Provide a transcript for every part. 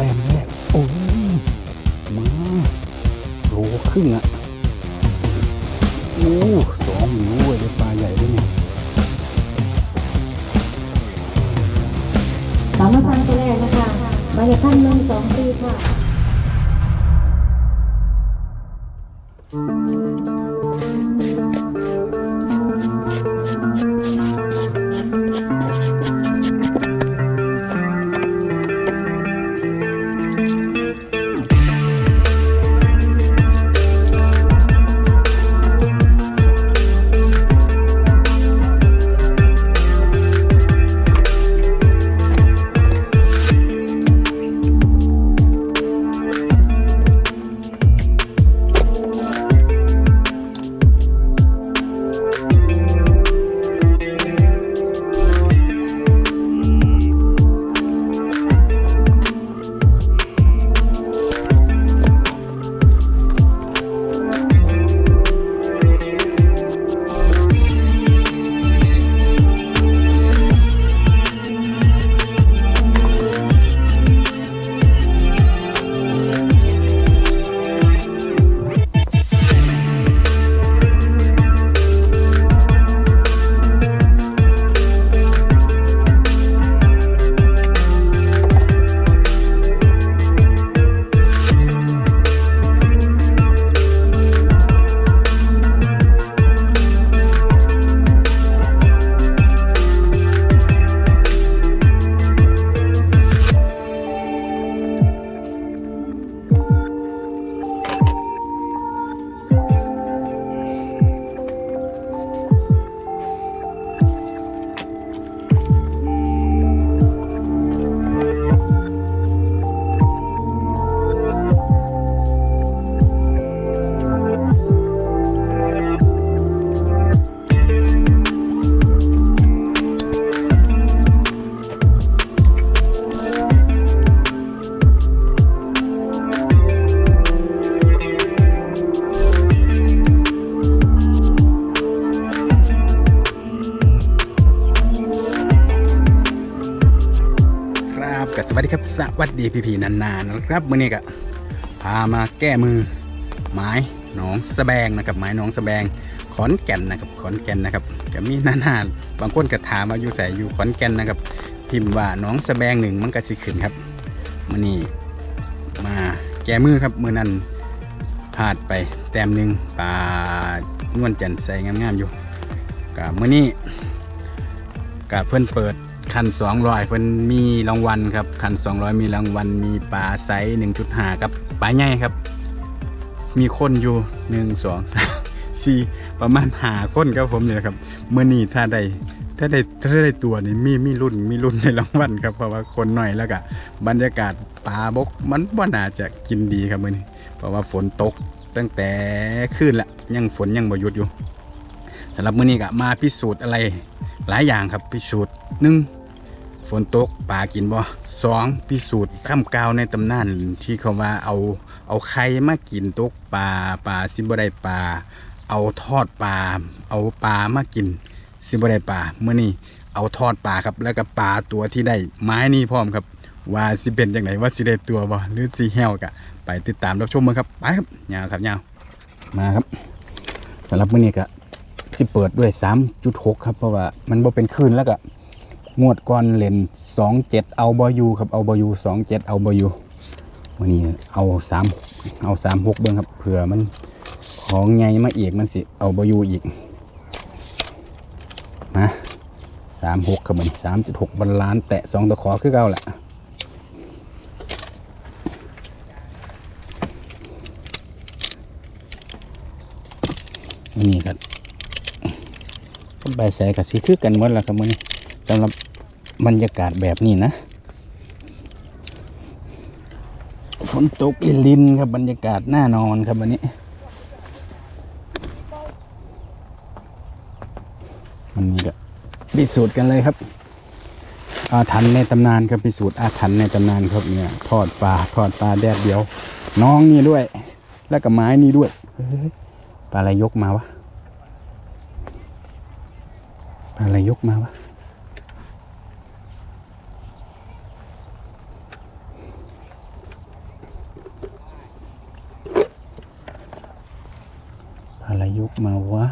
ต้มแรกโอ้ยมาโลครึ่งอะโอ้สองหนูเลยปลาใหญ่ด้วยเนี่ยสามาสร้างตัวแรกนะคะมาจากท่านหนึ่งสองปีค่ะ วัสดีครับสวัสดีพี่พีๆนานๆนะครับมื่อนี้ก็พามาแก้มือไม้หนองสแบงนะครับไม้หนองสแบงขอนแก่นนะครับขอนแก่นนะครับก็มีนานๆบางคนก็ถามมาอยู่ใส่อยู่ขอนแก่นนะครับพิมพ์ว่าหนองสแบงหนึ่งมันก็สิขึ้นครับมื่อนี้มาแก้มือครับมือนั้นพลาดไปแต้มหนึ่งปลานวลจันใส่งามๆอยู่กับมื่อนี้กับเพื่อนเปิด คัน200เพิ่นมีรางวัลครับคัน200 มีรางวัลมีปลาไซส์1.5ครับปลาใหญ่ครับ มีคนอยู่ 1 2 3 4 ประมาณหาคนครับผมเนี่ยครับเมื่อนี้ถ้าได้ถ้าได้ถ้าได้ตัวนี่มีมีรุ่นมีรุ่นในรางวัลครับเพราะว่าคนหน่อยแล้วก็บรรยากาศปลาบกมันว่าน่าจะกินดีครับมื่อนี้ เพราะว่าฝนตกตั้งแต่คืนละยังฝนยังบ่หยุดอยู่สำหรับมื่อนี้ก็มาพิสูจน์อะไรหลายอย่างครับพิสูจน์หนึ่ง ฝนตกปลากินบ่สองพิสูจน์ข้ามกาวในตำนานที่เขาว่าเอาเอาไข่มากินตกปลาปลาสิบได้ปลาเอาทอดปลาเอาปลามากินสิบได้ปลาเมื่อนี้เอาทอดปลาครับแล้วก็ปลาตัวที่ได้ไม้นี้พร้อมครับ ว่าสิเป็นจังไหนว่าสิได้ตัวบ่หรือสิแห้วกะไปติดตามรับชมมันครับไปครับยาวครับยาวมาครับสำหรับเมื้อนี้ก็สิเปิดด้วย3.6ครับเพราะว่ามันบ่เป็นคลื่นแล้วก็ งวดก่อนเล่นสองเจ็ดเอาบอยูครับเอาบอยูสองเจ็ดเอาบอยูวันนี้เอาสามเอาสามหกเบิ้งครับเผื่อมันของไงมาอีกมันสิเอาบอยูอีกมาสามหกครับมันสามจุดหกบรรลานแตะสองตะขอคือเก่าแหละวันนี้ก็ใบแสกับสีคือกันหมดแล้วครับมือนี้สำหรับ บรรยากาศแบบนี้นะฝนตกลินลินครับบรรยากาศน่านอนครับวันนี้วันนี้ก็พิสูจน์กันเลยครับ อาถรรพ์ในตำนานครับพิสูจน์อาถรรพ์ในตำนานครับเนี่ยทอดปลาทอดปลาแดดเดียว น้องนี่ด้วย แล้วก็ไม้นี่ด้วยเฮ้ยปลาอะไรยกมาวะปลาอะไรยกมาวะ น ยุกมาวะ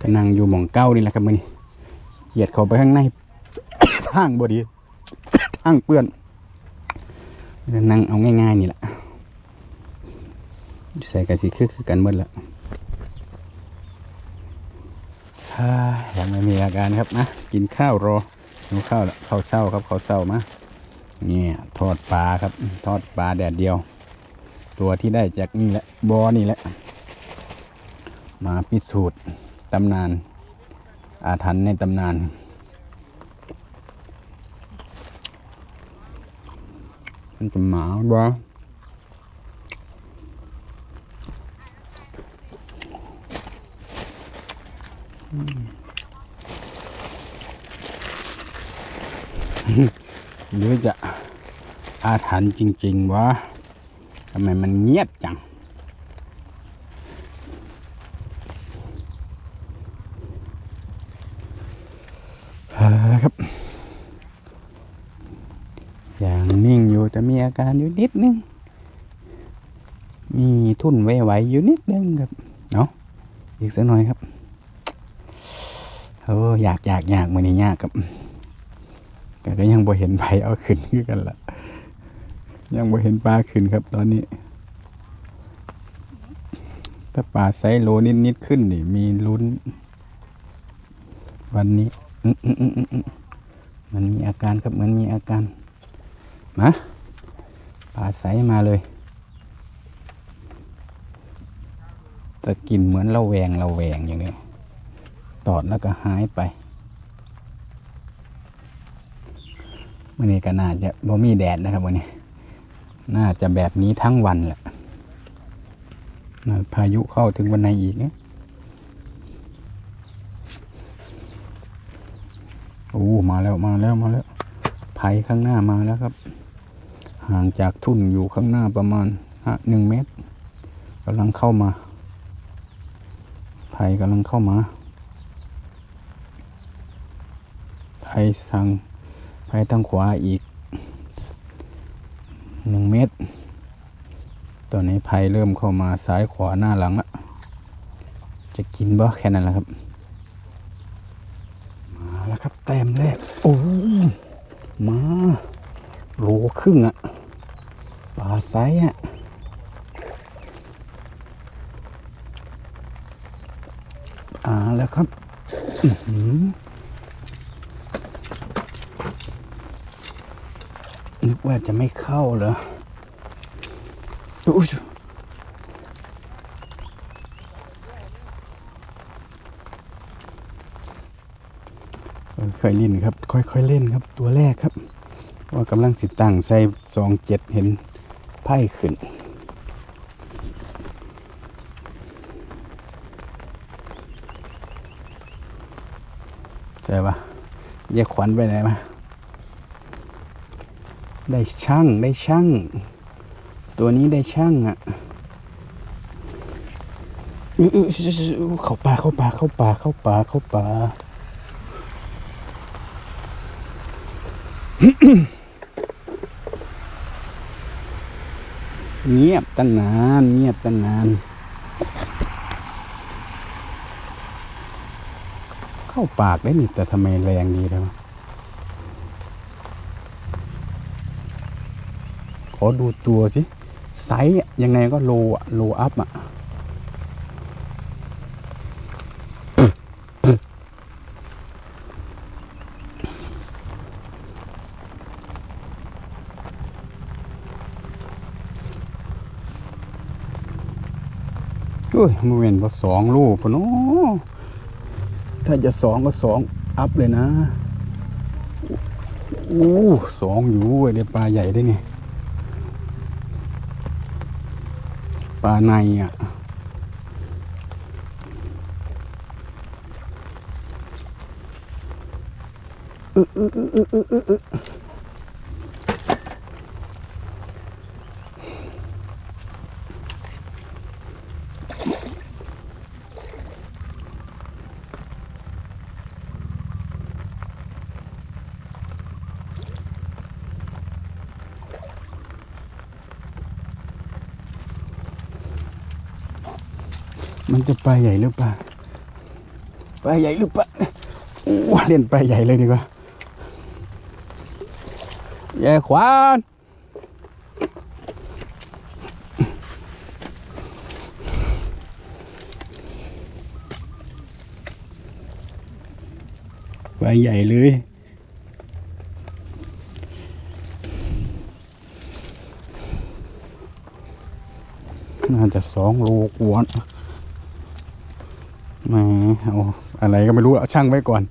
ก็นั่งอยู่หม่องเก้านี่แหละครับมือนี้เหยียดเขาไปข้างใน ทางบดีทางเปื้อนนั่งเอาง่ายๆนี่แหละใส่กันสิคือคือกันหมดละฮ่ายังไม่มีอาการครับนะกินข้าวรอหิวข้าวแล้วข้าวเช้าครับข้าวเช้ามาเนี่ยทอดปลาครับ ทอดปลาแดดเดียว ตัวที่ได้จากนี่แหละบอนี่แหละ มาพิสูจน์ตำนาน อาถรรพ์ในตำนาน มันจะหมาบ่หรือจะอาถรรพ์จริง ๆ วะ ทำไมมันเงียบจัง ครับ อย่างนิ่งอยู่แต่มีอาการอยู่นิดนึง มีทุ่นไหวๆอยู่นิดนึงครับเอาะอีกสักหน่อยครับโอ้อยากอยากอยากมือนี้ยากครับแต่ก็ยังบ่เห็นไผเอาขึ้นคือกันละ ยังบ่เห็นปลาขึ้นครับตอนนี้ ถ้าปลาไซส์โลนิดนิดขึ้นนี่มีลุ้น วันนี้มันมีอาการครับเหมือนมีอาการมาปลาไซส์มาเลยจะกินเหมือนเราแวงเราแวงอย่างนี้ตอดแล้วก็หายไปวันนี้ก็น่าจะบ่มีแดดนะครับวันนี้ น่าจะแบบนี้ทั้งวันแหละพายุเข้าถึงวันไหนอีกเนี่ยโอ้มาแล้วมาแล้วมาแล้วไผ่ข้างหน้ามาแล้วครับ ห่างจากทุ่นอยู่ข้างหน้าประมาณห้าหนึ่งเมตรกำลังเข้ามาไผ่กำลังเข้ามาไผ่สั่งไผ่ทางขวาอีกหนึ่งเมตร ตอนนี้ไผ่เริ่มเข้ามาซ้ายขวาหน้าหลังละจะกินบ่แค่นั้นแหละครับ มาแล้วครับแต้มแรกโอ้มาโลครึ่งอะปลาไซอะอ่าแล้วครับอื้อหือนึกว่าจะไม่เข้าเหรอ อุ้ยค่อยเล่นครับ ค่อยๆเล่นครับ ตัวแรกครับ ว่ากำลังสิดตั้งใส่สองเจ็ดเห็นไพ่ขึ้นใช่ปะแยกขวัญไปไหนมา ได้ช่างได้ช่าง ตัวนี้ได้ช่างอะเข้าป่าเข้าป่าเข้าป่าเข้าป่าเข้าป่าเงียบตั้งนานเงียบตั้งนาน เข้าปากได้นี่แต่ทำไมแรงดีเลยวะขอดูตัวสิ ไซส์ยังไงก็โลอะโลอัพอะเอ้ยมันเว้นว่าสองลูกพะเนาะถ้าจะสองก็สองอัพเลยนะโอ้สองอยู่เว้เดี๋ยวปลาใหญ่ได้ไง ปลาในอะอืออืออืออืออือ มันจะปลาใหญ่หรือเปล่าปลาใหญ่หรือเปล่าโอ้เล่นปลาใหญ่เลยดีกว่าแย่ขวานปลาใหญ่เลยน่าจะสองโลกว่า นะแหมเอาอะไรก็ไม่รู้เอาช่างไว้ก่อน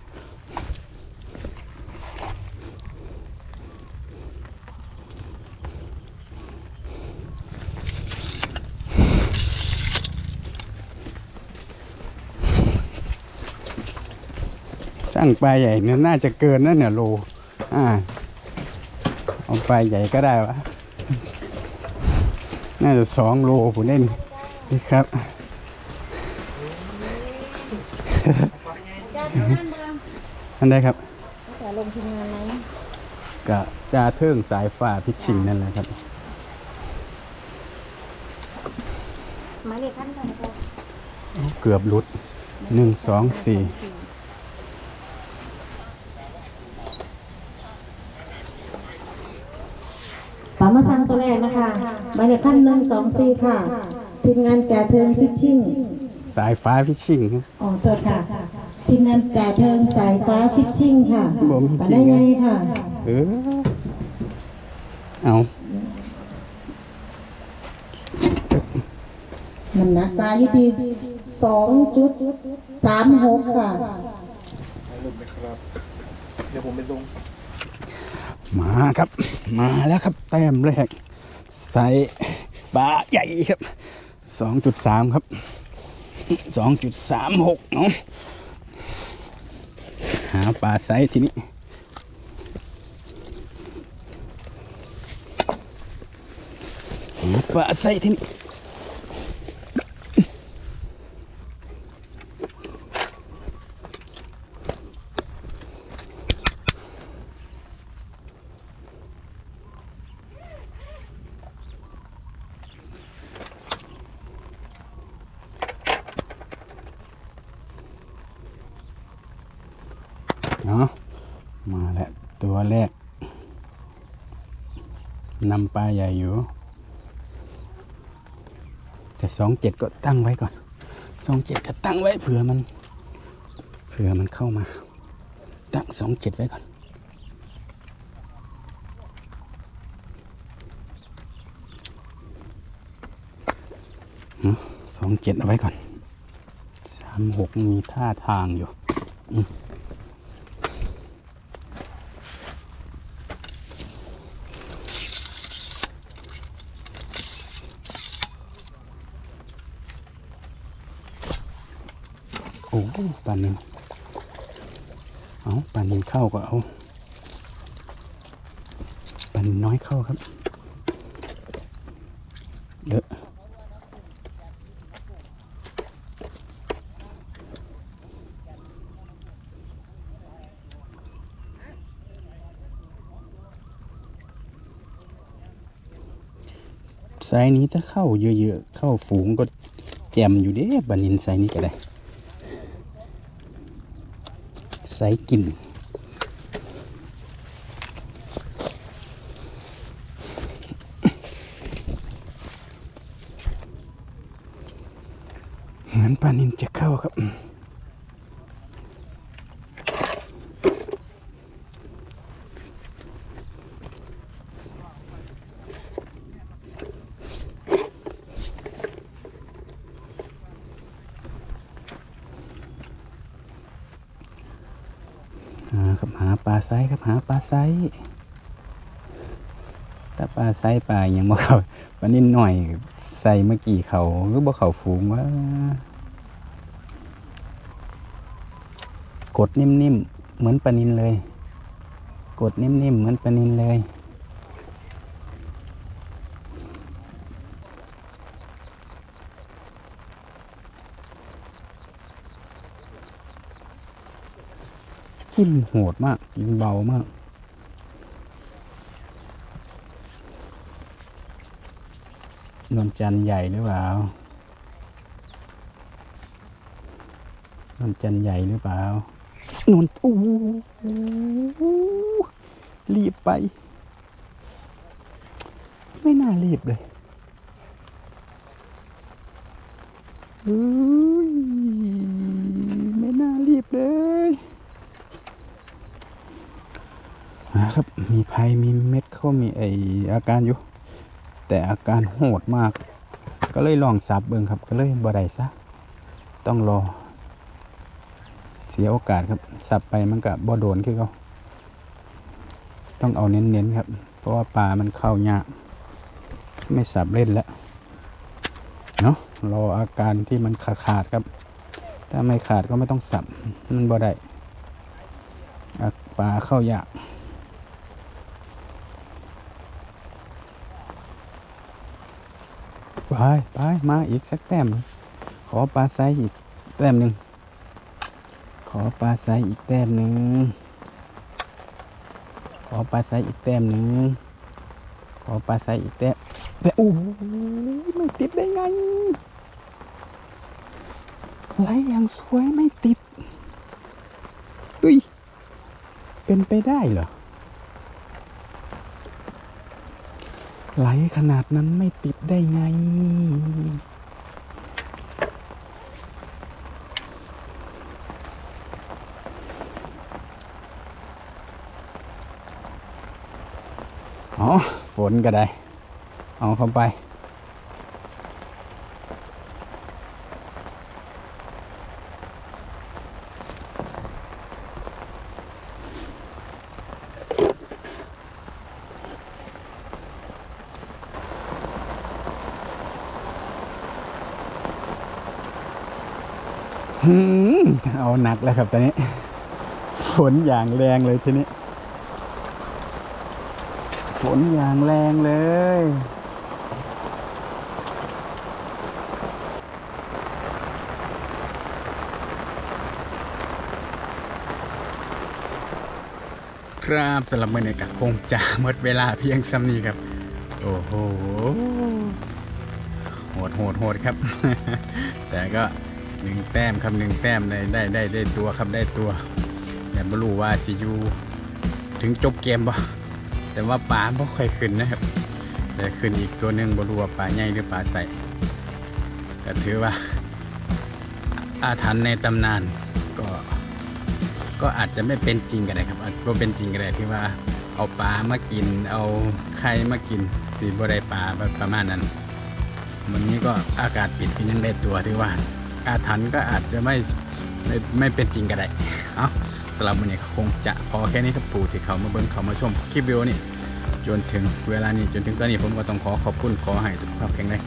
ช่างปลาใหญ่เนี่ยน่าจะเกินนั่นเนี่ยโลอ่าเอาปลาใหญ่ก็ได้วะ น่าจะสองโลผมเล่นนี่ครับ อันใดครับจะลงทีมงานไหมกะจาเทิงสายฟ้าพิชชิงนั่นแหละครับ หมายเลขขั้นค่ะนะคะเกือบหลุดหนึ่งสองสี่ปามาซังตัวแรกนะคะหมายเลขขั้นหนึ่งสองสี่ค่ะทีมงานจ่าเทิงฟิชชิ่งสายฟ้าพิชชิงครับ อ๋อตัวค่ะ ทีมงานจ่าเทิงสายฟ้าฟิชชิ่งค่ะบ่มีปาจริได้งไงไงค่ะ เออเอาน้ำหนักปลาอยู่ที่สองจุดสามหกค่ะลงไปครับเดี๋ยวผมไปลงมาครับ มาแล้วครับ แต้มแรกใส่ปลาใหญ่ครับสองจุดสามครับสองจุดสามหกเนาะ หาปลาไซส์ทีนี้หาปลาไซส์ทีนี้ เนาะมาแล้ว ตัวแรกนำปลาใหญ่อยู่ แต่สองเจ็ดก็ตั้งไว้ก่อนสองเจ็ดก็ตั้งไว้เผื่อมัน เผื่อมันเข้ามา ตั้งสองเจ็ดไว้ก่อนสองเจ็ดเอาไว้ก่อนสามหกมีท่าทางอยู่ โอ้ป ลานินเอาปลานินเข้าก็เอาปลานินน้อยเข้าครับเยอะไซนี้ถ้าเข้าเยอะๆ เข้าฝูงก็แจมอยู่เด้ปลานินไซนี้ก็ได้ ไซส์กิน เหมือนปลานินจะเข้าครับ หา ครับหาปลาไซครับหาปลาไซถ้าปลาไซปลายังบ่เขาวันนิดหน่อยใส่เมื่อกี้เขาหรือบ่เขาฝูงว่ากดนิ่มๆเหมือนปลานินเลย กดนิ่มๆเหมือนปลานินเลย กินโหดมากกินเบามาก นวลจันทร์ใหญ่หรือเปล่านนจันใหญ่หรือเปล่านนอู้รีบไป ไม่น่ารีบเลยเฮ้ยไม่น่ารีบเลยนะครับ มีภัยมีเม็ดเขามีไออาการอยู่ แต่อาการโหดมาก ก็เลยลองสับเบิ่งครับ ก็เลยบ่ได้ซะต้องรอ เสียโอกาสครับสับไปมันก็บ่โดนคือเขาต้องเอาเน้นๆครับ เพราะว่าปลามันเข้ายากไม่สับเล่นแล้วเนาะรออาการที่มันขาดขาดครับ ถ้าไม่ขาดก็ไม่ต้องสับมันบ่ได้อะปลาเข้ายาก ไปไปมาอีกสักแต้ม ขอปลาไซส์อีกแต้มหนึ่ง ขอปลาไซส์อีกแต้มหนึ่ง ขอปลาไซส์อีกแต้มหนึ่ง ขอปลาไซส์อีกแต้มแต่โอ้ไม่ติดได้ไงไหลอย่างสวยไม่ติดเฮ้ย เป็นไปได้เหรอ ไหลขนาดนั้นไม่ติดได้ไง อ๋อ ฝนก็ได้ เอาเข้าไป หืม เอาหนักแล้วครับตอนนี้ ฝนอย่างแรงเลยทีนี้ ฝนอย่างแรงเลย ครับสำหรับมือนี้ก็คงจะหมดเวลาเพียงซ้ำนี้ครับ โอ้โหโหดโหดโหดครับ แต่ก็ หนึ่งแต้มครับหนึ่งแต้มได้ได้ได้ได้ตัวครับได้ตัว แต่ไม่รู้ว่าจะอยู่ถึงจบเกมบ่แต่ว่าปลาไม่ค่อยขึ้นนะครับ แต่ขึ้นอีกตัวหนึ่งบรู้ว่าปลาใหญ่หรือปลาใสก็ถือว่า อาถรรพ์ในตำนานก็ ก็อาจจะไม่เป็นจริงก็ได้ครับอาจก็เป็นจริงก็ได้ที่ว่าเอาปลามากิน เอาไข่มากินสีบ่ได้ปลาประมาณนั้น วันนี้ก็อากาศปิดก็ยังได้ตัวที่ว่า อาถรรพ์ก็อาจจะไม่ไม่ไม่เป็นจริงก็ได้เอาสำหรับวันนี้คงจะพอแค่นี้ครับปู่ที่เขามาเบิ่งเขามาชมคลิปวิดีโอนี้จนถึงเวลานี้จนถึงตอนนี้ผมก็ต้องขอขอบคุณขอให้สุขภาพแข็งแรง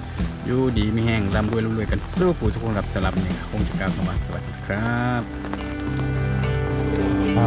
อยู่ดีมีแห้งร่ำรวยรวยกันสู้ปู่ทุกคนครับสำหรับวันนี้คงจะกล่าวคำว่าสวัสดีครับเอา